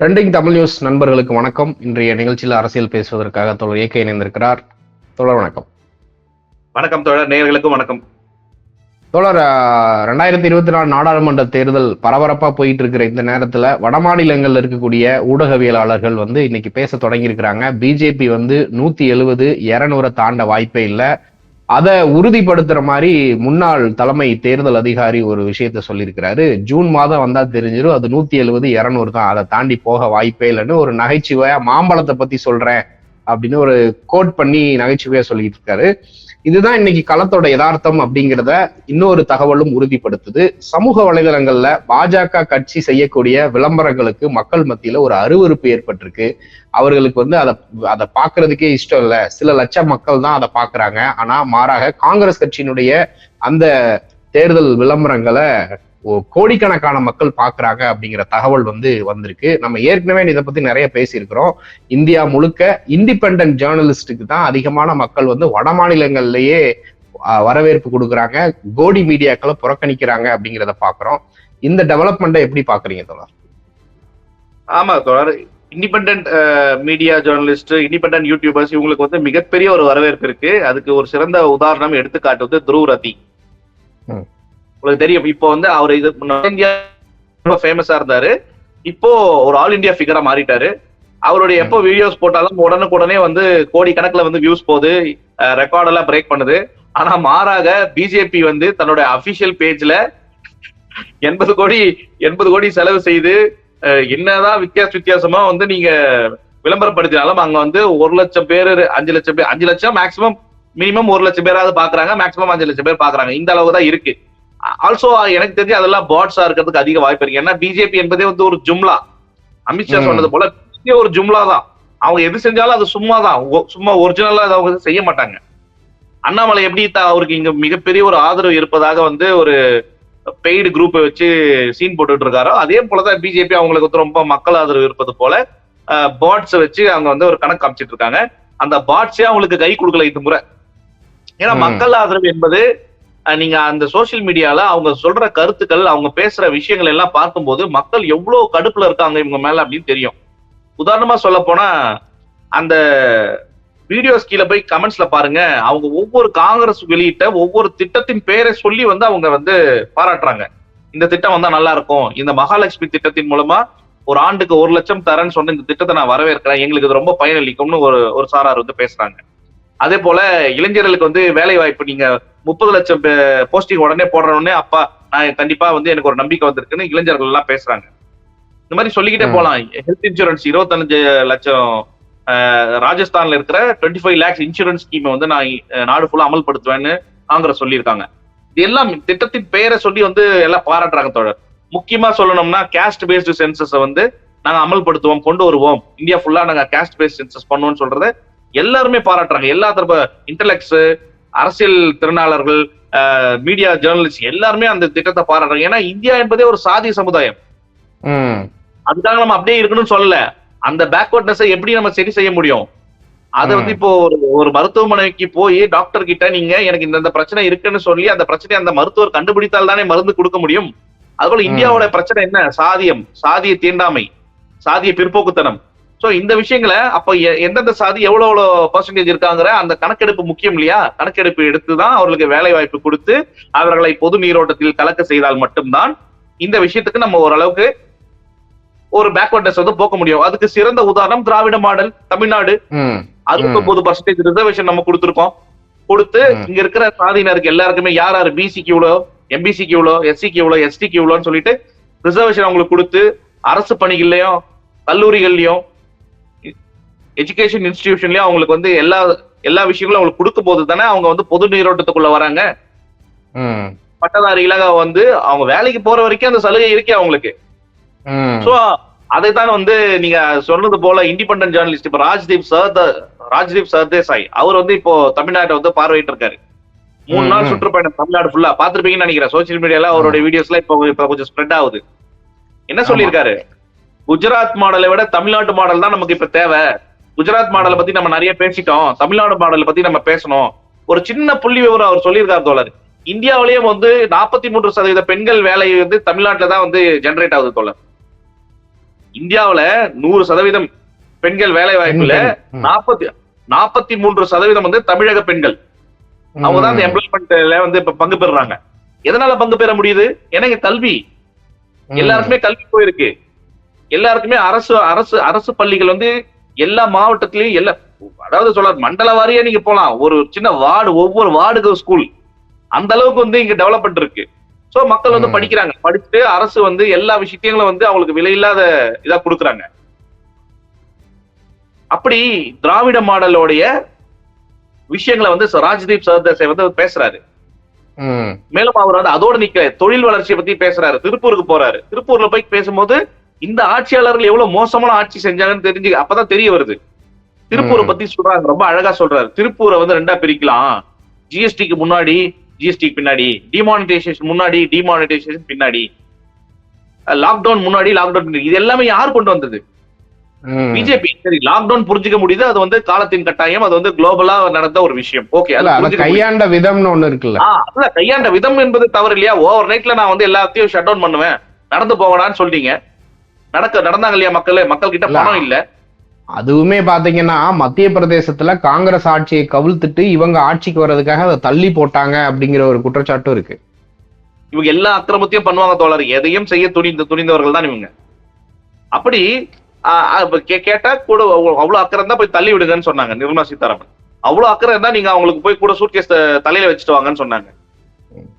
Trending Tamil news நண்பர்களுக்கு வணக்கம். இன்றைய நிகழ்ச்சியில் அரசியல் பேசுவதற்காக தோழர் ஏகே இணைந்திருக்கிறார். தோழர் வணக்கம். வணக்கம் தோழர் நேயர்களுக்கும் வணக்கம். தோழர் ஆஹ், ரெண்டாயிரத்தி இருபத்தி நாலு நாடாளுமன்ற தேர்தல் பரபரப்பா போயிட்டு இருக்கிற இந்த நேரத்துல வடமாநிலங்கள்ல இருக்கக்கூடிய ஊடகவியலாளர்கள் வந்து இன்னைக்கு பேச தொடங்கி இருக்கிறாங்க பிஜேபி வந்து நூத்தி எழுபது இருநூறை தாண்ட வாய்ப்பே இல்லை. அதை உறுதிப்படுத்துற மாதிரி முன்னாள் தலைமை தேர்தல் அதிகாரி ஒரு விஷயத்த சொல்லியிருக்கிறாரு. ஜூன் மாதம் வந்தா தெரிஞ்சிடும் அது நூத்தி எழுபது இருநூறு தான். அதை தாண்டி போக வாய்ப்பே இல்லைன்னு ஒரு நகைச்சுவையா மாம்பழத்தை பத்தி சொல்றேன். அப்படின்னு ஒரு கோட் பண்ணி நகைச்சுவையா சொல்லிட்டு இருக்காரு. இதுதான் இன்னைக்கு களத்தோட யதார்த்தம் அப்படிங்கிறத இன்னொரு தகவலும் உறுதிப்படுத்துது. சமூக வலைதளங்கள்ல பாஜக கட்சி செய்யக்கூடிய விளம்பரங்களுக்கு மக்கள் மத்தியில ஒரு அருவருப்பு ஏற்பட்டிருக்கு. அவர்களுக்கு வந்து அதை அதை பாக்குறதுக்கே இஷ்டம் இல்ல. சில லட்சம் மக்கள் தான் அதை பாக்குறாங்க. ஆனா மாறாக காங்கிரஸ் கட்சியினுடைய அந்த தேர்தல் விளம்பரங்களை கோடிக்கணக்கான மக்கள் பாக்குறாங்க அப்படிங்கிற தகவல் வந்து வந்திருக்கு. நம்ம ஏற்கனவே இதை பத்தி நிறைய பேசியிருக்கிறோம். இந்தியா முழுக்க இண்டிபெண்டன்ட் ஜேர்னலிஸ்டுக்கு தான் அதிகமான மக்கள் வந்து வட மாநிலங்கள்லயே வரவேற்பு கொடுக்குறாங்க. கோடி மீடியாக்களை புறக்கணிக்கிறாங்க அப்படிங்கிறத பாக்குறோம் இந்த டெவலப்மெண்ட்டை எப்படி பாக்குறீங்க தோழர்? ஆமா தோழர். Independent media journalist independent YouTubers இவங்களுக்கு வந்து மிகப்பெரிய ஒரு வரவேற்பு இருக்கு. அதுக்கு ஒரு சிறந்த உதாரணம் எடுத்துக்காட்டு வந்து துருவ் ரதி. உங்களுக்கு தெரியும். இப்போ வந்து அவர் இது இந்தியா ரொம்ப ஃபேமஸா இருந்தாரு. இப்போ ஒரு ஆல் இந்தியா ஃபிகரா மாறிட்டாரு. அவருடைய எப்போ வீடியோஸ் போட்டாலும் உடனுக்குடனே வந்து கோடி கணக்குல வந்து வியூஸ் போகுது ரெக்கார்ட் எல்லாம் பிரேக் பண்ணுது. ஆனா மாறாக பிஜேபி வந்து தன்னோட அபிஷியல் பேஜ்ல எண்பது கோடி எண்பது கோடி செலவு செய்து என்னதான் வித்தியாச வித்தியாசமா வந்து நீங்க விளம்பரப்படுத்தினாலும் அங்க வந்து ஒரு லட்சம் பேர் அஞ்சு லட்சம் பேர் அஞ்சு லட்சம் மேக்சிமம் மினிமம் ஒரு லட்சம் பேராவது பாக்குறாங்க மேக்சிமம் அஞ்சு லட்சம் பேர் பாக்குறாங்க. இந்த அளவு தான் இருக்கு. ஆல்சோ எனக்கு தெரிஞ்சு அதெல்லாம் பாட்ஸா இருக்கிறதுக்கு அதிக வாய்ப்பு இருக்கு. ஏன்னா பிஜேபி என்பதே வந்து ஒரு ஜும்லா. அமித்ஷா. சொன்னது போல ஒரு ஜும்லா தான். அவங்க எது செஞ்சாலும் அது சும்மா தான். சும்மா ஒரிஜினலா அதை அவங்க செய்ய மாட்டாங்க. அண்ணாமலை எப்படி அவருக்கு இங்க மிகப்பெரிய ஒரு ஆதரவு இருப்பதாக வந்து ஒரு பெய்டு குரூப்பை வச்சு சீன் போட்டுட்டு இருக்காரோ அதே போலதான் பிஜேபி அவங்களுக்கு வந்து ரொம்ப மக்கள் ஆதரவு இருப்பது போல பாட்ஸ் வச்சு அவங்க வந்து ஒரு கணக்கு காமிச்சிட்டு இருக்காங்க. அந்த பாட்ஸே அவங்களுக்கு கை கொடுக்கல இந்த முறை. ஏன்னா. மக்கள் ஆதரவு என்பது நீங்க அந்த சோஷியல் மீடியால அவங்க சொல்ற கருத்துக்கள் அவங்க பேசுற விஷயங்கள் எல்லாம் பார்க்கும்போது மக்கள் எவ்வளவு கடுப்புல இருக்காங்க இவங்க மேல அப்படின்னு தெரியும். உதாரணமா சொல்ல போனா அந்த வீடியோஸ் கீழே போய் கமெண்ட்ஸ்ல பாருங்க அவங்க ஒவ்வொரு காங்கிரஸ் வெளியிட்ட ஒவ்வொரு திட்டத்தின் பேரை சொல்லி வந்து அவங்க வந்து பாராட்டுறாங்க. இந்த திட்டம் வந்தா நல்லா இருக்கும். இந்த மகாலட்சுமி திட்டத்தின் மூலமா ஒரு ஆண்டுக்கு ஒரு லட்சம் தரேன்னு சொன்ன இந்த திட்டத்தை நான் வரவேற்கிறேன். எங்களுக்கு இது ரொம்ப பயனளிக்கும்னு ஒரு ஒரு சாரார் வந்து பேசுறாங்க. அதே போல இளைஞர்களுக்கு வந்து வேலை வாய்ப்பு நீங்க முப்பது லட்சம் போஸ்டிங் உடனே போடுறோடனே அப்பா நான் கண்டிப்பா வந்து எனக்கு ஒரு நம்பிக்கை வந்திருக்குன்னு இளைஞர்கள் எல்லாம் பேசுறாங்க. இந்த மாதிரி சொல்லிக்கிட்டே. போலாம். ஹெல்த் இன்சூரன்ஸ் இருபத்தஞ்சு லட்சம் ராஜஸ்தான்ல இருக்கிற டுவெண்ட்டி ஃபைவ் லேக்ஸ் இன்சூரன்ஸ் ஸ்கீமை வந்து நான் நாடு ஃபுல்லா அமல்படுத்துவேன்னு காங்கிரஸ் சொல்லியிருக்காங்க. இது எல்லாம் திட்டத்தின் பெயரை சொல்லி வந்து எல்லாம் பாராட்டுறாங்க தோழர். முக்கியமா சொல்லணும்னா கேஸ்ட் பேஸ்டு சென்சஸ் வந்து நாங்க அமல்படுத்துவோம் கொண்டு வருவோம். இந்தியா ஃபுல்லா நாங்க கேஸ்ட் பேஸ்ட் சென்சஸ் பண்ணுவோம்னு சொல்றத எல்லாருமே பாராட்டுறாங்க. எல்லா தரப்பு இன்டலெக்ட்ஸ் அரசியல் திறனாளர்கள் மீடியா ஜேர்னலிஸ்ட் எல்லாருமே அந்த திட்டத்தை பாராட்டுறாங்க. ஏன்னா இந்தியா என்பதே ஒரு சாதி சமுதாயம். அதுக்காக நம்ம அப்படியே இருக்கணும்னு சொல்லல. அந்த பேக்வர்ட்னஸை எப்படி நம்ம சரி செய்ய முடியும்? அதை வந்து. இப்போ ஒரு ஒரு மருத்துவமனைக்கு போய் டாக்டர் கிட்ட நீங்க எனக்கு இந்த பிரச்சனை இருக்குன்னு சொல்லி அந்த பிரச்சனையை அந்த மருத்துவர் கண்டுபிடித்தால் தானே மருந்து கொடுக்க முடியும்? அதுபோல. இந்தியாவோட பிரச்சனை என்ன? சாதியம். சாதிய தீண்டாமை. சாதிய பிற்போக்குத்தனம். சோ இந்த விஷயங்களை அப்ப எந்தெந்த சாதி எவ்வளவு எவ்வளவு பர்சன்டேஜ் இருக்காங்கிற அந்த கணக்கெடுப்பு முக்கியம் இல்லையா? கணக்கெடுப்பு எடுத்துதான் அவர்களுக்கு வேலை வாய்ப்பு கொடுத்து அவர்களை பொது நீரோட்டத்தில் கலக்க செய்தால் மட்டும்தான் இந்த விஷயத்துக்கு நம்ம ஓரளவுக்கு ஒரு பேக்வர்ட்னஸ் வந்து போக்க முடியும். அதுக்கு சிறந்த உதாரணம் திராவிட மாடல் தமிழ்நாடு. ம். அறுபத்தொன்பது பர்சன்டேஜ் ரிசர்வேஷன் நம்ம கொடுத்துருக்கோம். கொடுத்து. இங்க இருக்கிற சாதியினருக்கு எல்லாருக்குமே யார் யார் பிசிக்கு இவ்வளோ எம்பிசிக்கு இவ்வளோ எஸ்சிக்கு இவ்வளோ எஸ்டிக்கு இவ்வளோன்னு சொல்லிட்டு ரிசர்வேஷன் அவங்களுக்கு கொடுத்து அரசு பணிகள்லயும் கல்லூரிகள்லயும் எஜுகேஷன் இன்ஸ்டிடியூஷன்லயும் அவங்களுக்கு வந்து எல்லா எல்லா விஷயங்களும் அவங்களுக்கு கொடுக்கும் போது தானே அவங்க வந்து பொது நீரோட்டத்துக்குள்ள வராங்க. பட்டதாரிகளாக வந்து அவங்க வேலைக்கு போற வரைக்கும் அந்த சலுகை இருக்கே அவங்களுக்கு. சோ அதைத்தான் வந்து நீங்க சொன்னது போல இண்டிபெண்டன்ட் ஜேர்னலிஸ்ட் இப்ப ராஜ்தீப் சர்த ராஜ்தீப் சர்தேசாய் அவர் வந்து இப்போ தமிழ்நாட்டை வந்து பார்வையிட்டு இருக்காரு மூணு நாள். சுற்றுப்பயணம் தமிழ்நாடு ஃபுல்லா பாத்திருப்பீங்கன்னு நினைக்கிறேன். சோசியல் மீடியால அவருடைய வீடியோஸ்ல இப்போ இப்போ கொஞ்சம் ஸ்ப்ரெட் ஆகுது. என்ன சொல்லியிருக்காரு? குஜராத் மாடலை விட தமிழ்நாட்டு மாடல் தான் நமக்கு இப்ப தேவை. குஜராத் மாடலை பத்தி நம்ம நிறைய பேசிட்டோம். தமிழ்நாடு மாடலை பத்தி நம்ம பேசணும். ஒரு சின்ன புள்ளி விவரம் அவர் சொல்லியிருக்காரு தோழர். இந்தியாவிலேயே வந்து நாற்பத்தி மூன்று சதவீத பெண்கள் வேலை வந்து தமிழ்நாட்டுல தான் வந்து ஜெனரேட் ஆகுது தோழர். இந்தியாவுல நூறு சதவீதம் பெண்கள் வேலை வாய்ப்புல. நாற்பத்தி நாற்பத்தி மூன்று சதவீதம் வந்து தமிழக பெண்கள். அவங்க தான் இந்த எம்ப்ளாய்மெண்ட்ல வந்து இப்ப பங்கு பெறுறாங்க. எதனால பங்கு பெற முடியுது? ஏன்னா கல்வி. எல்லாருக்குமே கல்வி போயிருக்கு. எல்லாருக்குமே அரசு அரசு அரசு பள்ளிகள் வந்து எல்லா மாவட்டத்திலயும் எல்லா அதாவது சொல்ல மண்டல வாரியா நீங்க போலாம். ஒரு சின்ன வார்டு ஒவ்வொரு வார்டுக்கு ஸ்கூல் அந்த அளவுக்கு வந்து இங்க டெவலப்மெண்ட் இருக்கு. சோ மக்கள் வந்து. படிக்கிறாங்க. படிச்சுட்டு அரசு வந்து எல்லா விஷயத்தையும் வந்து அவங்களுக்கு விலையில்லாத இதா கொடுக்குறாங்க. அப்படி திராவிட மாடலோடைய விஷயங்களை வந்து ராஜ்தீப் சர்தேசாய் வந்து பேசுறாரு. மேலும் அவர் வந்து அதோட நிக்க தொழில் வளர்ச்சியை பத்தி பேசுறாரு. திருப்பூருக்கு போறாரு. திருப்பூர்ல போய் பேசும்போது இந்த ஆட்சியாளர்கள் எவ்வளவு மோசமான ஆட்சி செஞ்சாங்கன்னு தெரிஞ்சு அப்பதான் தெரிய வருது. திருப்பூரை. பத்தி சொல்றாங்க ரொம்ப அழகா சொல்றாரு. திருப்பூரை வந்து ரெண்டா பிரிக்கலாம். ஜிஎஸ்டிக்கு முன்னாடி ஜிஎஸ்டிக்கு பின்னாடி டிமானிட்டைசேஷன் முன்னாடி டிமானிட்டைசேஷன் பின்னாடி. லாக்டவுன் முன்னாடி லாக்டவுன் இது எல்லாமே யார் கொண்டு வந்தது. பிஜேபி சரி லாக்டவுன் புரிஞ்சுக்க முடியுது. அது வந்து காலத்தின் கட்டாயம். அது வந்து குளோபலா நடந்த ஒரு விஷயம். ஓகே கையாண்ட விதம்னு ஒண்ணு இருக்குல்ல. கையாண்ட விதம் என்பது தவறு இல்லையா? ஓவர் நைட்ல நான் வந்து எல்லாத்தையும் ஷட் டவுன் பண்ணுவேன். நடந்து போகலான்னு சொல்றீங்க. நடக்க நடந்தாங்க இல்லையா மக்கள்? மக்கள் கிட்ட. பணம் இல்ல. அதுவுமே பாத்தீங்கன்னா மத்திய பிரதேசத்துல காங்கிரஸ் ஆட்சியை கவிழ்த்துட்டு இவங்க ஆட்சிக்கு வர்றதுக்காக அதை தள்ளி போட்டாங்க அப்படிங்கிற ஒரு குற்றச்சாட்டும் இருக்கு. இவங்க எல்லா அக்கிரமத்தையும் பண்ணுவாங்க தோழர். எதையும் செய்ய துணிந்த துணிந்தவர்கள் தான் இவங்க. அப்படி கேட்டா கூட அவ்வ- அவ்வளவு அக்கறை தான் போய் தள்ளி விடுங்கன்னு சொன்னாங்க நிர்மலா சீதாராமன். அவ்வளவு அக்கறை இருந்தா நீங்க அவங்களுக்கு போய் கூட சூட்கேஸ் தலையில வச்சுட்டு வாங்கன்னு சொன்னாங்க.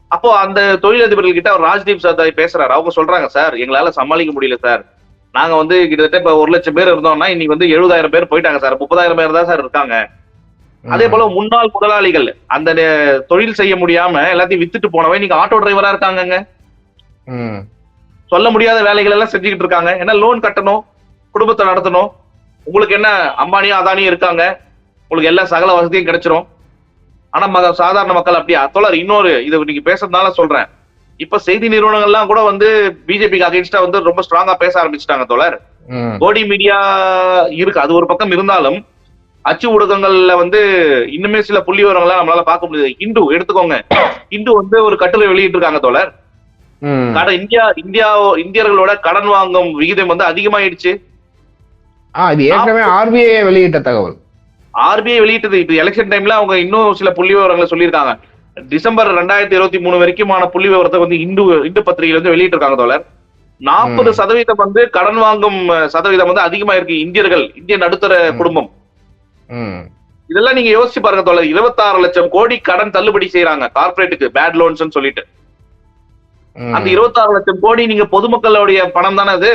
அப்போ அந்த தொழிலதிபர்கள் கிட்ட அவர் ராஜ்தீப் சர்தாரி பேசுறாரு. அவங்க சொல்றாங்க சார் எங்களால சமாளிக்க முடியல சார். நாங்க வந்து கிட்டத்தட்ட இப்ப ஒரு லட்சம் பேர் இருந்தோம்னா இன்னைக்கு வந்து எழுபதாயிரம் பேர் போயிட்டாங்க சார். முப்பதாயிரம் பேர் தான் சார் இருக்காங்க. அதே போல முன்னாள் முதலாளிகள் அந்த தொழில் செய்ய முடியாம எல்லாத்தையும் வித்துட்டு போனவன் நீங்க ஆட்டோ டிரைவரா இருக்காங்கங்க. ம். சொல்ல முடியாத வேலைகள் எல்லாம் செஞ்சுக்கிட்டு இருக்காங்க. ஏன்னா லோன் கட்டணும் குடும்பத்தை நடத்தணும். உங்களுக்கு என்ன அம்பானியும் அதானியும் இருக்காங்க? உங்களுக்கு எல்லா சகல வசதியும் கிடைச்சிரும். ஆனா சாதாரண மக்கள் அப்படியா? தோழர் இன்னொரு இது நீங்க பேசுறதுனால சொல்றேன். இப்ப செய்தி நிறுவனங்கள்லாம் கூட வந்து பிஜேபிக்கு அகைன்ஸ்டா வந்து ரொம்ப ஸ்ட்ராங்கா பேச ஆரம்பிச்சிட்டாங்க தோழர். கோடி மீடியா இருக்கு அது ஒரு பக்கம் இருந்தாலும் அச்சு ஊடகங்கள்ல வந்து இன்னுமே சில புள்ளி விவரங்களை நம்மளால பார்க்க முடியுது. இந்து எடுத்துக்கோங்க. இந்து வந்து ஒரு கட்டுரை வெளியிட்டு இருக்காங்க தோழர். கடன் இந்தியா இந்தியா இந்தியர்களோட கடன் வாங்கும் விகிதம் வந்து அதிகமாயிடுச்சு. இது ஏற்கனவே ஆர்பிஐ வெளியிட்ட தகவல். ஆர்பிஐ வெளியிட்டது. இப்ப எலெக்ஷன் டைம்ல அவங்க இன்னும் சில புள்ளி விவரங்களை சொல்லியிருக்காங்க. டிசம்பர் ரெண்டாயிரத்தி இருபத்தி மூணு வரைக்குமான புள்ளி விவரத்தை வந்து இந்து இந்து பத்திரிகையில வந்து வெளியிட்டு இருக்காங்க தோழர் நாற்பது. சதவீதம் வந்து கடன் வாங்கும் சதவீதம் வந்து அதிகமா இருக்கு இந்தியர்கள் இந்திய நடுத்தர. குடும்பம். இதெல்லாம் நீங்க யோசிச்சு பாருங்க தோழர் இருபத்தாறு லட்சம் கோடி கடன் தள்ளுபடி செய்யறாங்க கார்பரேட்டுக்கு பேட் லோன்ஸ் சொல்லிட்டு. அந்த இருபத்தாறு லட்சம் கோடி நீங்க பொதுமக்களுடைய பணம் தானே அது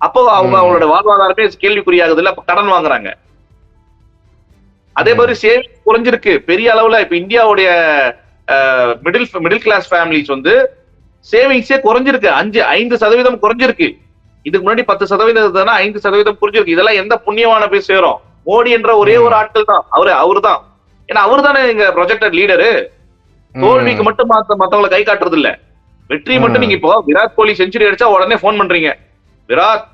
அப்போ அவங்க. அவங்களோட வாழ்வாதாரமே கேள்விக்குறியாகுது இல்ல அப்ப கடன் வாங்குறாங்க அதே மாதிரி சேவிங்ஸ் குறைஞ்சிருக்கு பெரிய அளவுல இப்ப இந்தியாவுடைய மிடில் மிடில் கிளாஸ் ஃபேமிலிஸ் வந்து சேவிங்ஸே குறைஞ்சிருக்கு. அஞ்சு ஐந்து சதவீதம் குறைஞ்சிருக்கு. இதுக்கு முன்னாடி பத்து சதவீதம் தானே ஐந்து சதவீதம் குறைஞ்சிருக்கு. இதெல்லாம் எந்த புண்ணியமான போய் சேரும்? மோடி என்ற ஒரே ஒரு ஆட்கள் தான். அவரு அவரு தான் ஏன்னா அவரு தானே எங்க ப்ரொஜெக்டட் லீடரு தோல்விக்கு மட்டும் மாத்த மத்தவங்களை கை காட்டுறது இல்ல வெற்றி மட்டும். நீங்க இப்போ விராட் கோலி செஞ்சுரி அடிச்சா உடனே ஃபோன் பண்றீங்க. விராட்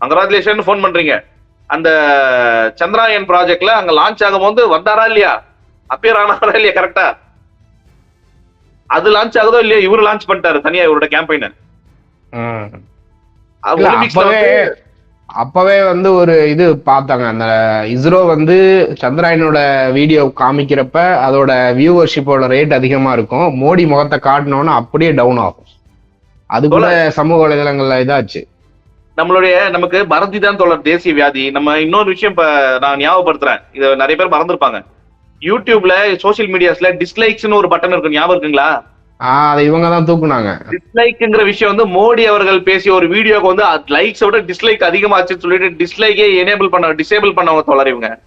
கங்க்ராச்சுலேஷன் ஃபோன் பண்றீங்க. அந்த சந்திராயன் ப்ராஜெக்ட்ல அங்க லான்ச் ஆகும் போது வந்தாரா இல்லையா? அப்பியர் ஆனாரா இல்லையா? கரெக்டா அது லான்ச் ஆகுதோ இல்லையா இவரு லான்ச் பண்ணிட்டாரு தனியா இவரோட கேம்பெயினர் அப்பவே அப்பவே வந்து ஒரு இது பார்த்தாங்க. அந்த இஸ்ரோ வந்து சந்திராயனோட வீடியோ காமிக்கிறப்ப அதோட வியூவர்ஷிப்போட ரேட் அதிகமா இருக்கும். மோடி முகத்தை காட்டினோன்னு அப்படியே டவுன் ஆகும். அது கூட சமூக வலைதளங்கள்ல இதாச்சு. நம்மளுடைய நமக்கு மறதி தான் தோழர் தேசிய வியாதி. நம்ம இன்னொரு விஷயம் இப்ப நான் ஞாபகப்படுத்துறேன். இத நிறைய பேர் மறந்துருப்பாங்க. யூடியூப்ல சோசியல் மீடியாஸ்ல டிஸ்லைக்ஸ்னு ஒரு பட்டன் இருக்கு ஞாபகம் இருக்குங்களா? அதை இவங்க தான் தூக்குனாங்க. டிஸ்லைக்ங்கிற விஷயம் வந்து மோடி அவர்கள் பேசிய ஒரு வீடியோக்கு வந்து லைக்ஸ் விட டிஸ்லைக் அதிகமாச்சுன்னு சொல்லிட்டு டிஸ்லைக்கே எனேபிள் பண்ண டிசேபிள் பண்ணவங்க தோழர் இவங்க.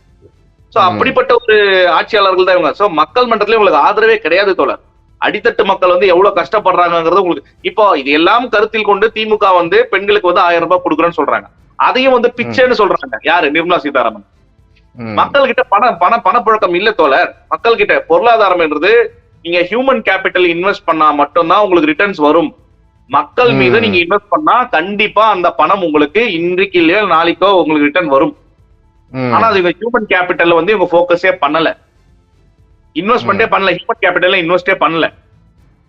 சோ. அப்படிப்பட்ட ஒரு ஆட்சியாளர்கள் தான் இவங்க. சோ மக்கள் மன்றத்துல உங்களுக்கு ஆதரவே கிடையாது தோழர். அடித்தட்டு மக்கள் வந்து எவ்வளவு கஷ்டப்படுறாங்கிறது உங்களுக்கு இப்போ இது எல்லாம் கருத்தில் கொண்டு திமுக வந்து பெண்களுக்கு வந்து ஆயிரம் ரூபாய் கொடுக்குறேன்னு சொல்றாங்க. அதையும் வந்து பிச்சைன்னு சொல்றாங்க. யாரு? நிர்மலா சீதாராமன். மக்கள் கிட்ட பண பண பணப்புழக்கம் இல்ல தோழர். மக்கள் கிட்ட பொருளாதாரம் என்றது நீங்க ஹியூமன் கேபிட்டல் இன்வெஸ்ட் பண்ணா மட்டும்தான் உங்களுக்கு ரிட்டர்ன்ஸ் வரும். மக்கள் மீது. நீங்க இன்வெஸ்ட் பண்ணா கண்டிப்பா அந்த பணம் உங்களுக்கு இன்றைக்கு இல்லையோ நாளைக்கோ உங்களுக்கு ரிட்டர்ன் வரும். ஆனா அது ஹியூமன் கேபிட்டல் வந்து இவங்க ஃபோக்கஸே பண்ணல. இன்வெஸ்ட்மெண்டே பண்ணல ஹியூமன் கேபிட்டல்ல இன்வெஸ்டே பண்ணல.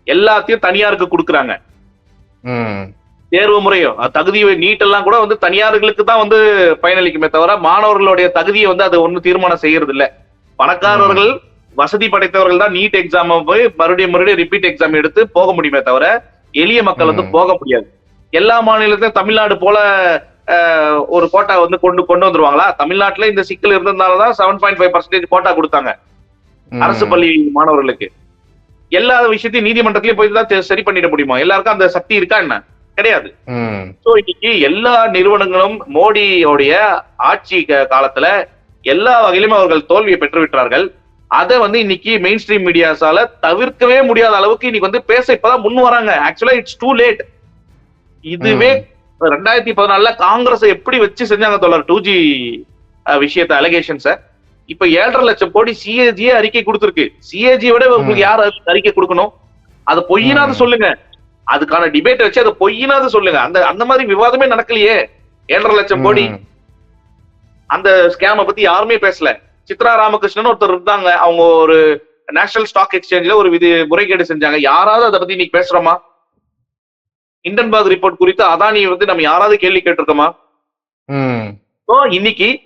எல்லாத்தையும் தனியாருக்கு கொடுக்குறாங்க. தேர்வு முறையும் அஹ் தகுதி நீட் எல்லாம் கூட வந்து தனியார்களுக்கு தான் வந்து பயனளிக்குமே தவிர மாணவர்களுடைய தகுதியை வந்து அது ஒண்ணு தீர்மானம் செய்யறது இல்ல பணக்காரர்கள் வசதி படைத்தவர்கள் தான் நீட் எக்ஸாம் போய் மறுபடியும் மறுபடியும் ரிப்பீட் எக்ஸாம் எடுத்து போக முடியுமே தவிர எளிய மக்கள் வந்து. போக முடியாது. எல்லா மாநிலத்திலும் தமிழ்நாடு போல ஒரு கோட்டா வந்து கொண்டு கொண்டு வந்துருவாங்களா? தமிழ்நாட்டுல இந்த சிக்கல் இருந்ததுனாலதான் seven point five percentage quota கொடுத்தாங்க. அரசு பள்ளி மாணவர்களுக்கு. எல்லா விஷயத்தையும் நீதிமன்றத்திலயும் போய் தான் சரி பண்ணிட முடியுமா? எல்லாருக்கும் அந்த சக்தி இருக்கா என்ன? கிடையாது. சோ இன்னைக்கு எல்லா நிறுவனங்களும் மோடியோடைய ஆட்சி காலத்துல எல்லா வகையிலுமே அவர்கள் தோல்வியை பெற்று விட்டார்கள் அதை வந்து இன்னைக்கு மெயின் ஸ்ட்ரீம் மீடியாஸால தவிர்க்கவே முடியாத அளவுக்கு இன்னைக்கு வந்து பேச இப்பதான் முன் வராங்க. ஆக்சுவலா இட்ஸ் டூ லேட் இதுவே ரெண்டாயிரத்தி பதினாலுல காங்கிரஸ் எப்படி வச்சு செஞ்சாங்க தோழர் டூ ஜி விஷயத்த அலிகேஷன்ஸ இப்ப ஏழரை லட்சம் கோடி சிஏஜி அறிக்கை கொடுத்திருக்கு. சிஏஜி விட உங்களுக்கு. யார் அறிக்கை கொடுக்கணும்? அது பொய்யினாது ம். சொல்லுங்க. அதுக்கான டிபேட் வச்சு அதை பொய்யினாது சொல்லுங்க. அந்த அந்த மாதிரி விவாதமே நடக்கலையே. ஏழரை லட்சம் கோடி. அந்த ஸ்கேம பத்தி யாருமே பேசல. சித்ரா ராமகிருஷ்ணன் ஒருத்தர் இருந்தாங்க. அவங்க ஒரு நேஷனல் ஸ்டாக் எக்ஸ்சேஞ்ச்ல ஒரு விதி முறைகேடு செஞ்சாங்க. யாராவது அதை பத்தி இன்னைக்கு பேசுறோமா? இண்டன்பர்க் ரிப்போர்ட் குறித்து அதானி வந்து நம்ம யாராவது கேள்வி கேட்டிருக்கோமா? இன்னைக்கு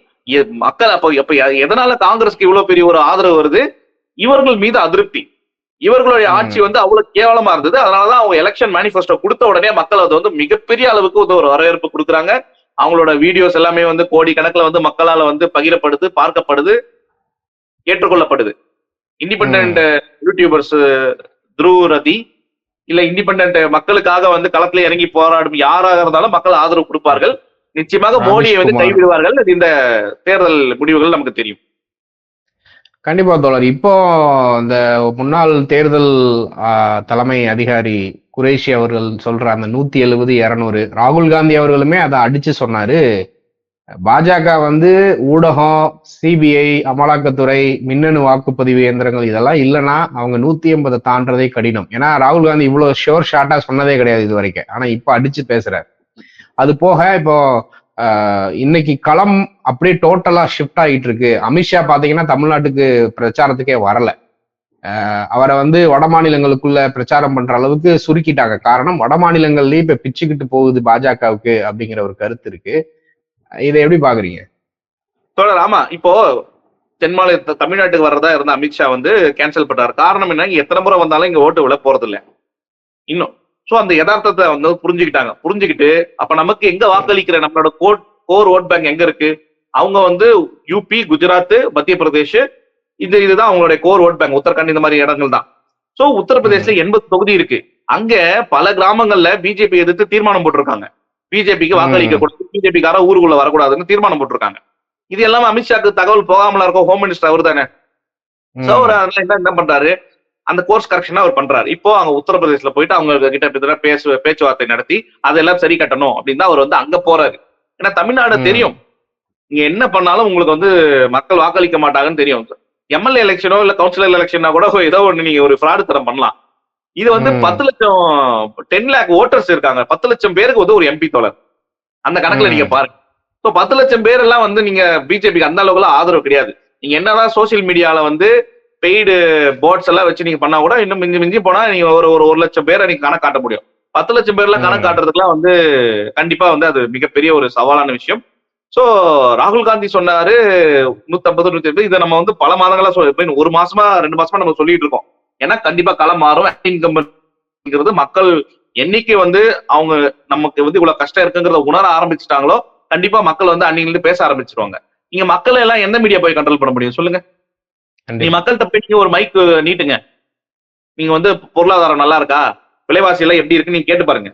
மக்கள் அப்ப அப்ப எ- எதனால காங்கிரஸ்க்கு இவ்வளவு பெரிய ஒரு ஆதரவு வருது? இவர்கள் மீது அதிருப்தி. இவர்களுடைய. ஆட்சி வந்து அவ்வளவு கேவலமா இருந்தது. அதனாலதான் அவங்க எலெக்ஷன் மேனிஃபெஸ்டோ கொடுத்த உடனே மக்கள் அது வந்து மிகப்பெரிய அளவுக்கு வந்து ஒரு வரவேற்பு கொடுக்குறாங்க. அவங்களோட வீடியோஸ் எல்லாமே வந்து கோடி கணக்குல வந்து மக்களால வந்து பகிரப்படுது பார்க்கப்படுது ஏற்றுக்கொள்ளப்படுது. இண்டிபெண்ட் யூடியூபர்ஸ் த்ருவ் ரதி இல்ல இண்டிபெண்ட் மக்களுக்காக வந்து களத்துல இறங்கி போராடும் யாராக இருந்தாலும் மக்கள் ஆதரவு கொடுப்பார்கள். நிச்சயமாக மோடியை வந்து. கைவிடுவார்கள். இந்த தேர்தல் முடிவுகள் நமக்கு தெரியும். கண்டிப்பா தோழர். இப்போ இந்த முன்னாள் தேர்தல் தலைமை அதிகாரி குரேஷி அவர்கள் சொல்ற அந்த நூத்தி எழுபது இருநூறு ராகுல் காந்தி அவர்களுமே அதை அடிச்சு சொன்னாரு. பாஜக வந்து ஊடகம் சிபிஐ அமலாக்கத்துறை மின்னணு வாக்குப்பதிவு இயந்திரங்கள் இதெல்லாம் இல்லைன்னா அவங்க நூத்தி எண்பதை தாண்டதே கடினம். ஏன்னா ராகுல் காந்தி இவ்வளவு ஷோர் ஷார்ட்டா சொன்னதே கிடையாது இது வரைக்கும். ஆனா இப்ப அடிச்சு பேசுறாரு. அது போக இப்போ இன்னைக்கு களம் அப்படியே டோட்டலா ஷிஃப்ட் ஆகிட்டு இருக்கு அமித்ஷா பாத்தீங்கன்னா தமிழ்நாட்டுக்கு பிரச்சாரத்துக்கே வரல. அவரை வந்து வட மாநிலங்களுக்குள்ள பிரச்சாரம் பண்ற அளவுக்கு சுருக்கிட்டாங்க. காரணம் வட மாநிலங்கள்லயே இப்ப பிச்சுக்கிட்டு போகுது பாஜகவுக்கு அப்படிங்கிற ஒரு கருத்து இருக்கு. இதை எப்படி பாக்குறீங்க? தொடர் ஆமா. இப்போ தென் மாநில தமிழ்நாட்டுக்கு வர்றதா இருந்த அமித்ஷா வந்து கேன்சல் பண்றாரு. காரணம் என்ன எத்தனை முறை வந்தாலும் இங்க ஓட்டு விழ போறது இல்லை இன்னும். சோ அந்த யதார்த்தத்தை வந்து புரிஞ்சுக்கிட்டாங்க. புரிஞ்சுக்கிட்டு அப்ப நமக்கு எங்க வாக்களிக்கிற நம்மளோட கோட் கோர் ஓட் பேங்க் எங்க இருக்கு? அவங்க வந்து யூபி குஜராத் மத்திய பிரதேஷ் இது இதுதான் அவங்களுடைய கோர் ஓட் பேங்க். உத்தரகாண்ட் இந்த மாதிரி இடங்கள் தான். சோ உத்தரப்பிரதேசல எண்பது தொகுதி இருக்கு. அங்க பல கிராமங்கள்ல பிஜேபி எதிர்த்து தீர்மானம் போட்டிருக்காங்க. பிஜேபிக்கு வாக்களிக்க கூடாது பிஜேபிக்கார ஊருக்குள்ள வரக்கூடாதுன்னு தீர்மானம் போட்டிருக்காங்க. இது எல்லாம் அமித்ஷாக்கு தகவல் போகாமலா இருக்கும்? ஹோம் மினிஸ்டர் அவர் தானே சோ என்ன பண்றாரு? அந்த கோர்ஸ் கரெக்ஷனா அவர் பண்றாரு. இப்போ அங்க உத்தரப்பிரதேசல போயிட்டு அவங்க கிட்ட பேசு பேச்சுவார்த்தை நடத்தி அதெல்லாம் சரி கட்டணும் அப்படின்னு தான் அவர் வந்து அங்க போறாரு. ஏன்னா தமிழ்நாடு. தெரியும். நீங்க என்ன பண்ணாலும் உங்களுக்கு வந்து மக்கள் வாக்களிக்க மாட்டாங்கன்னு தெரியும். எம்எல்ஏ எலெக்ஷனோ இல்ல கவுன்சிலர் எலெக்ஷனா கூட ஏதோ ஒண்ணு நீங்க ஒரு ஃப்ராடு தரம் பண்ணலாம். இது வந்து. பத்து லட்சம் டென் லேக் ஓட்டர்ஸ் இருக்காங்க. பத்து லட்சம் பேருக்கு வந்து ஒரு எம்பி தோழர். அந்த கணக்குல. நீங்க பாருங்க. ஸோ பத்து லட்சம் பேர் எல்லாம் வந்து நீங்க பிஜேபிக்கு அந்த அளவுக்கு ஆதரவு கிடையாது. நீங்க என்னதான் சோசியல் மீடியால வந்து பெய்டு போர்ட்ஸ் எல்லாம் வச்சு நீங்க பண்ணா கூட இன்னும் மிஞ்சி மிஞ்சி போனா நீங்க ஒரு ஒரு ஒரு லட்சம் பேரை நீங்க கணக்கு காட்ட முடியும். பத்து லட்சம் பேர்லாம் கணக்கு. காட்டுறதுக்குலாம் வந்து கண்டிப்பா வந்து அது மிகப்பெரிய ஒரு சவாலான விஷயம். சோ ராகுல் காந்தி சொன்னாரு நூத்தம்பது நூத்தி ஐம்பது இதை நம்ம வந்து பல மாதங்களா சொல் இப்ப இன்னும் ஒரு மாசமா ரெண்டு மாசமா நம்ம சொல்லிட்டு இருக்கோம். ஏன்னா கண்டிப்பா களம் மாறும். இன்கம்ங்கிறது மக்கள் என்னைக்கு வந்து அவங்க நமக்கு வந்து இவ்வளவு கஷ்டம் இருக்குங்கிறத உணர ஆரம்பிச்சுட்டாங்களோ கண்டிப்பா மக்கள் வந்து அன்னையிலிருந்து பேச ஆரம்பிச்சிருவாங்க. நீங்க மக்களை எல்லாம் எந்த மீடியா போய் கண்ட்ரோல் பண்ண முடியும்? சொல்லுங்க. நீ. மக்கள்கிட்ட போய் நீங்க ஒரு மைக் நீட்டுங்க. நீங்க வந்து பொருளாதாரம் நல்லா இருக்கா? விலைவாசி எல்லாம் எப்படி இருக்கு நீங்க கேட்டு பாருங்க.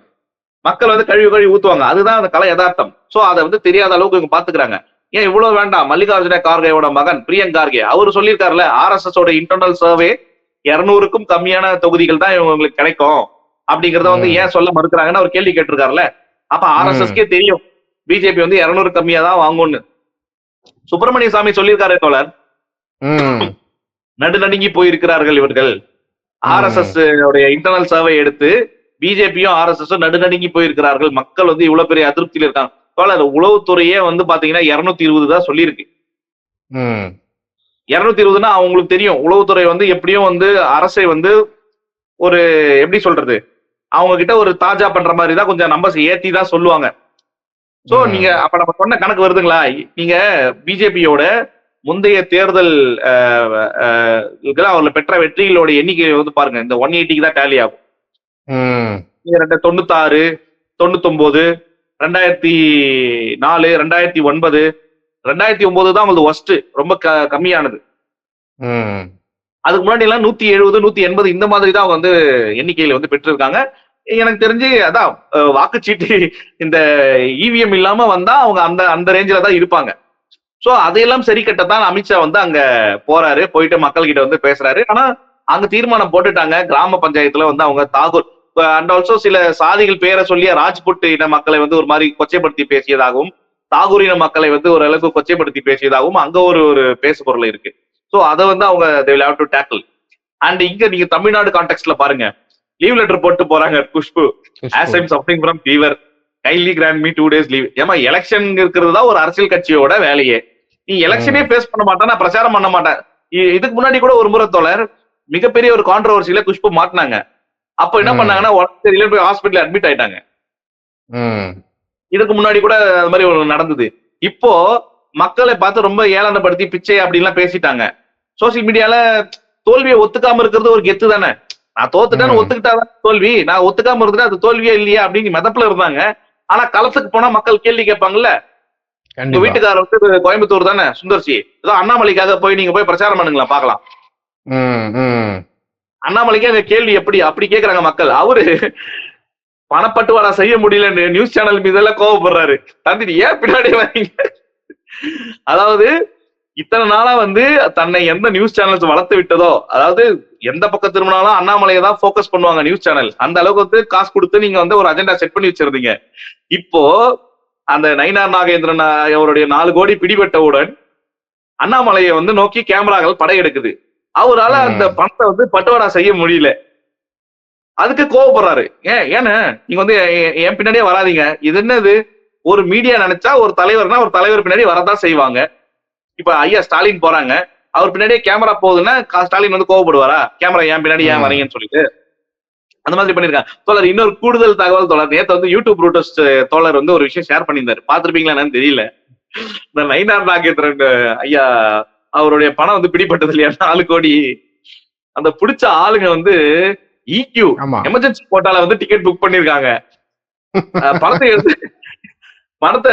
மக்கள் வந்து கழுவி கழுவி ஊத்துவாங்க. அதுதான் அந்த கலை யதார்த்தம். சோ அதை வந்து தெரியாத அளவுக்கு இவங்க பாத்துக்கிறாங்க. ஏன் இவ்வளவு வேண்டாம்? மல்லிகார்ஜுன கார்கேயோட மகன் பிரியங்க் கார்கே. அவர் சொல்லியிருக்காருல்ல ஆர்எஸ்எஸ் ஓட இன்டர்னல் சர்வே இருநூறுக்கும் கம்மியான தொகுதிகள் தான் இவங்களுக்கு கிடைக்கும். அப்படிங்கறத வந்து. ஏன் சொல்ல மறுக்கிறாங்கன்னு அவர் கேள்வி கேட்டிருக்காருல்ல. அப்ப ஆர்எஸ்எஸ்கே தெரியும். பிஜேபி வந்து இருநூறு கம்மியா தான் வாங்கும்னு. சுப்பிரமணிய சாமி சொல்லியிருக்காரு தோழர். ம். நடு நடுங்கி போயிருக்கிறார்கள் இவர்கள் ஆர்எஸ்எஸ் உடைய இன்டர்னல் சர்வே எடுத்து பிஜேபியும் ஆர்எஸ்எஸ் நடு நடுங்கி போயிருக்கிறார்கள் மக்கள் வந்து இவ்வளவு பெரிய அதிருப்தியில இருக்காங்க. உளவுத்துறையே வந்து பாத்தீங்கன்னா இருநூத்தி இருபது தான் சொல்லியிருக்கு. இருநூத்தி இருபதுன்னா அவங்களுக்கு தெரியும். உளவுத்துறை வந்து எப்படியும் வந்து அரசை வந்து ஒரு எப்படி சொல்றது? அவங்க கிட்ட ஒரு தாஜா பண்ற மாதிரி தான் கொஞ்சம் நம்பர்ஸ் ஏத்தி தான் சொல்லுவாங்க. சோ. நீங்க அப்ப நம்ம சொன்ன கணக்கு வருதுங்களா? நீங்க பிஜேபியோட முந்தைய தேர்தல் அவர்ல பெற்ற வெற்றிகளோட எண்ணிக்கை வந்து பாருங்க இந்த ஒன் எயிட்டிக்கு தான் டேலி ஆகும். தொண்ணூத்தாறு தொண்ணூத்தொன்பது ரெண்டாயிரத்தி நாலு ரெண்டாயிரத்தி ஒன்பது ரெண்டாயிரத்தி ஒன்பது தான் உங்களுக்கு ஒஸ்ட் ரொம்ப க- கம்மியானது. அதுக்கு முன்னாடி எல்லாம் நூத்தி எழுபது நூத்தி எண்பது இந்த மாதிரி தான் வந்து எண்ணிக்கையில வந்து பெற்றிருக்காங்க. எனக்கு தெரிஞ்சு அதான் வாக்குச்சீட்டு இந்த இவிஎம் இல்லாம வந்தா அவங்க அந்த அந்த ரேஞ்சில தான் இருப்பாங்க. சோ அதையெல்லாம் சரி கட்டத்தான் அமித்ஷா வந்து அங்க போறாரு. போயிட்டு மக்கள் கிட்ட வந்து பேசுறாரு. ஆனா அங்க தீர்மானம் போட்டுட்டாங்க. கிராம பஞ்சாயத்துல வந்து அவங்க தாகூர். அண்ட் ஆல்சோ சில சாதிகள் பேரை சொல்லிய ராஜ்புட் இன மக்களை வந்து ஒரு மாதிரி கொச்சைப்படுத்தி பேசியதாகவும் தாகூர் இன மக்களை வந்து ஒரு அளவுக்கு கொச்சைப்படுத்தி பேசியதாகவும் அங்க ஒரு ஒரு பேசு பொருள் இருக்கு. சோ அதை வந்து அவங்க they will have to tackle. And இங்க நீங்க தமிழ்நாடு கான்டெக்ட்ல பாருங்க. லீவ் லெட்டர் போட்டு போறாங்க Khushbu. As I'm suffering from fever kindly grant me two days leave ஏமா எலெக்ஷன் இருக்கிறது தான் ஒரு அரசியல் கட்சியோட வேலையே. நீ எலெக்ஷனே பேஸ் பண்ண மாட்டேன் நான் பிரச்சாரம் பண்ண மாட்டேன். இதுக்கு முன்னாடி கூட ஒரு முறை தோழர் மிகப்பெரிய ஒரு கான்ட்ரவர்சியில குஷ்பு மாட்டினாங்க. அப்ப என்ன. பண்ணாங்கன்னா தெரியல போய் ஹாஸ்பிட்டல் அட்மிட் ஆயிட்டாங்க. இதுக்கு முன்னாடி கூட அது மாதிரி ஒரு நடந்தது. இப்போ மக்களை பார்த்து ரொம்ப ஏளனப்படுத்தி பிச்சை அப்படின்லாம் பேசிட்டாங்க. சோசியல் மீடியால தோல்வியை ஒத்துக்காம இருக்கிறது ஒரு கெத்து தானே? நான் தோத்துட்டேன்னு. ஒத்துக்கிட்டாதான் தோல்வி. நான் ஒத்துக்காம இருந்துட்டா அது தோல்வியே இல்லையா அப்படின்னு மிதப்புல இருந்தாங்க. ஆனா களத்துக்கு போனா மக்கள் கேள்வி கேட்பாங்கல்ல? உங்க கண்டிப்பா வீட்டுக்காரர் வந்து கோயம்புத்தூர் தானே சுந்தர்சி ஏதோ அண்ணாமலைக்காக போய் நீங்க போய் பிரச்சாரம் பண்ணுங்களா பார்க்கலாம். ம் ம். அண்ணாமலைக்கு அந்த கேள்வி எப்படி? அப்படி கேக்குறாங்க மக்கள். அவரு பணப்பட்டுவாடா செய்ய முடியல நியூஸ் சேனல் மீதெல்லாம் கோவப்படுறாரு. தந்தி ஏன் பின்னாடி வரீங்க? அதாவது இத்தனை நாளா வந்து தன்னை எந்த நியூஸ் சேனல்ஸ் வளர்த்து விட்டதோ அதாவது எந்த பக்கம் திரும்பினாலும் அண்ணாமலையை தான் ஃபோக்கஸ் பண்ணுவாங்க நியூஸ் சேனல். அந்த அளவுக்கு வந்து காசு கொடுத்து நீங்க வந்து ஒரு அஜெண்டா செட் பண்ணி வச்சிருந்தீங்க. இப்போ அந்த நயினார் நாகேந்திரன் அவருடைய நாலு கோடி பிடிபட்டவுடன் அண்ணாமலையை வந்து நோக்கி கேமராக்கள் படையெடுக்குது. அவரால. அந்த பணத்தை வந்து பட்டுவாடா செய்ய முடியல. அதுக்கு கோவப்படுறாரு. ஏன் ஏன்னு நீங்க வந்து என் பின்னாடியே வராதீங்க. இது என்னது? ஒரு மீடியா நினைச்சா ஒரு தலைவர்னா ஒரு தலைவர் பின்னாடி வரதான் செய்வாங்க. இப்ப ஐயா ஸ்டாலின் போறாங்க. அவர் பின்னாடியே கேமரா போகுதுன்னா ஸ்டாலின் வந்து கோவப்படுவாரா? கேமரா என் பின்னாடி ஏன். வரீங்கன்னு சொல்லிட்டு. அந்த மாதிரி பண்ணிருக்காங்க. தோழர் இன்னொரு கூடுதல் தகவல் தோழர். நேத்து வந்து யூடியூப் ரூட்டர்ஸ் தோழர் வந்து ஒரு விஷயம் ஷேர் பண்ணியிருந்தாரு. பாத்திருப்பீங்களா என்னன்னு தெரியல. இந்த நைனார் நாகேந்திரன் ஐயா அவருடைய பணம் வந்து பிடிபட்டது இல்லையா? நாலு கோடி. அந்த பிடிச்ச ஆளுங்க வந்து இக்யூ எமர்ஜென்சி கோட்டால வந்து டிக்கெட் புக் பண்ணிருக்காங்க பணத்தை எடுத்து பணத்தை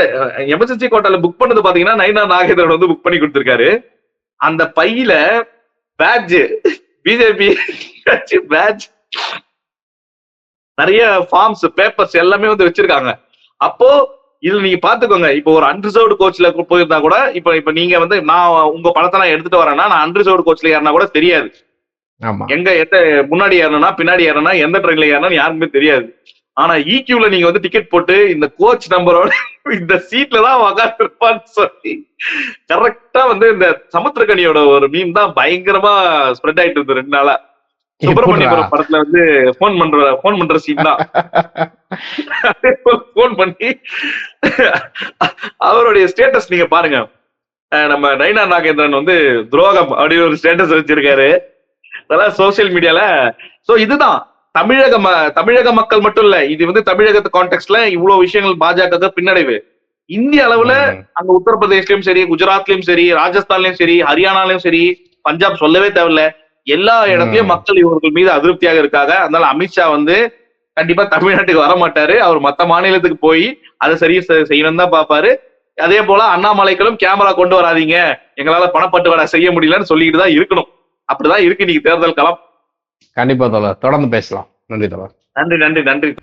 எமர்ஜென்சி கோட்டால புக் பண்ணது பாத்தீங்கன்னா நைனா நாகேந்திரன் வந்து புக் பண்ணி கொடுத்திருக்காரு. அந்த பையில பேட்ஜ் பிஜேபி பேட்ஜ் நிறைய ஃபார்ம்ஸ் பேப்பர்ஸ் எல்லாமே வந்து வச்சிருக்காங்க. அப்போ இதுல நீங்க பாத்துக்கோங்க இப்போ ஒரு அன்ரிசர்வ்டு கோச்ல போயிருந்தா கூட இப்ப இப்ப நீங்க வந்து நான் உங்க பணத்தை நான் எடுத்துட்டு வரேன்னா நான் அன்ரிசர்வ்டு கோச்ல ஏறினா கூட தெரியாது. எங்க எந்த முன்னாடி ஏறணும்னா பின்னாடி ஏறணும்னா எந்த ட்ரெயின்ல ஏறணும் யாருக்குமே தெரியாது. ஆனா இக்யூல நீங்க வந்து டிக்கெட் போட்டு இந்த கோச் நம்பரோட இந்த சீட்ல தான் உக்காந்துருப்பான்னு சொல்லி கரெக்டா வந்து இந்த சமுத்திரக்கனியோட ஒரு மீன் தான் பயங்கரமா ஸ்ப்ரெட் ஆயிட்டு இருந்து ரெண்டு நாளா. சுப்பிரமணியபுரம் படத்துல வந்து போன் பண்ற போன் பண்ற சீன் தான். போன் பண்ணி அவருடைய ஸ்டேட்டஸ் நீங்க பாருங்க. நம்ம நைனா நாகேந்திரன் வந்து துரோகம் அப்படின்னு ஒரு ஸ்டேட்டஸ் வச்சிருக்காரு. அதெல்லாம் சோசியல் மீடியால சோ இதுதான். தமிழக ம- தமிழக மக்கள் மட்டும் இல்ல இது வந்து தமிழகத்து கான்டெக்ட்ல இவ்வளவு விஷயங்கள் பாஜக பின்னடைவு. இந்திய அளவுல. அங்க உத்தரப்பிரதேஷ்லயும் சரி குஜராத்லயும் சரி ராஜஸ்தான்லயும் சரி ஹரியானாலயும் சரி பஞ்சாப் சொல்லவே தேவையில்ல. எல்லா இடத்துலயும். மக்கள் இவர்கள் மீது அதிருப்தியாக இருக்காங்க. அதனால அமித்ஷா வந்து கண்டிப்பா தமிழ்நாட்டுக்கு வர மாட்டாரு. அவர் மத்த மாநிலத்துக்கு போய் அதை சரி செ- செய்யணும் தான் பாப்பாரு. அதே போல அண்ணாமலைக்களும் கேமரா கொண்டு வராதீங்க. எங்களால பணப்பட்டுவாடா செய்ய முடியலன்னு சொல்லிட்டு தான் இருக்கணும். அப்படிதான் இருக்கு இன்னைக்கு தேர்தல் களம். கண்டிப்பா தொடர்ந்து பேசலாம். நன்றி தோழர். நன்றி நன்றி நன்றி.